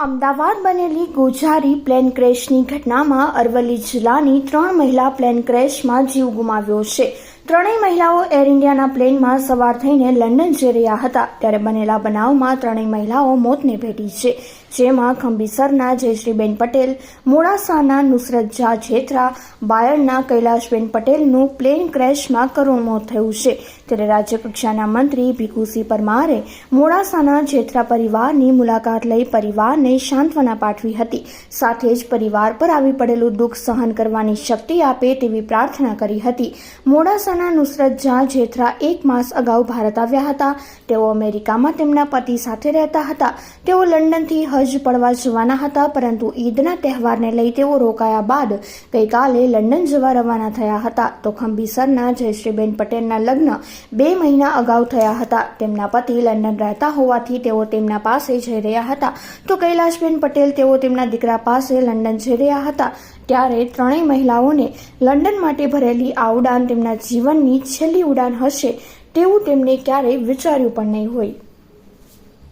અમદાવાદ બનેલી ગોઝારી પ્લેન ક્રેશની ઘટનામાં અરવલ્લી જિલ્લાની ત્રણ મહિલા પ્લેન ક્રેશમાં જીવ ગુમાવ્યો છે. ત્રણેય મહિલાઓ એર ઇન્ડિયાના પ્લેનમાં સવાર થઈને લંડન જઈ રહ્યા હતા. ત્યારે બનેલા બનાવમાં ત્રણેય મહિલાઓ મોતને ભેટી છે. જેમાં ખંભીસરના જયશ્રીબેન પટેલ, મોડાસાના નુસરત ઝા જેથરા બાયડના કૈલાશબેન પટેલનું પ્લેન ક્રેશમાં કરુણ મોત થયું છે. ત્યારે રાજ્યકક્ષાના મંત્રી ભીખુસિંહ પરમારે મોડાસાના જેથરા પરિવારની મુલાકાત લઈ પરિવારને સાંત્વના પાઠવી હતી. સાથે જ પરિવાર પર આવી પડેલું દુઃખ સહન કરવાની શક્તિ આપે તેવી પ્રાર્થના કરી હતી. મોડાસાના નુસરત જા જેથરા એક માસ અગાઉ ભારત આવ્યા હતા. તેઓ અમેરિકામાં તેમના પતિ સાથે રહેતા હતા. તેઓ લંડનથી હજ પડવા જવાના હતા, પરંતુ ઈદના તહેવારને લઈ તેઓ રોકાયા બાદ ગઈકાલે લંડન જવા રવાના થયા હતા. તો ખંભીસરના જયશ્રીબેન પટેલના લગ્ન બે મહિના અગાઉ થયા હતા. તેમના પતિ લંડન રહેતા હોવાથી તેઓ તેમના પાસે જઈ રહ્યા હતા. તો કૈલાશબેન પટેલ તેઓ તેમના દીકરા પાસે લંડન જઈ રહ્યા હતા. ત્યારે ત્રણેય મહિલાઓને લંડન માટે ભરેલી આ ઉડાન તેમના જીવનની છેલ્લી ઉડાન હશે તેવું તેમણે ક્યારેય વિચાર્યું પણ નહીં હોય.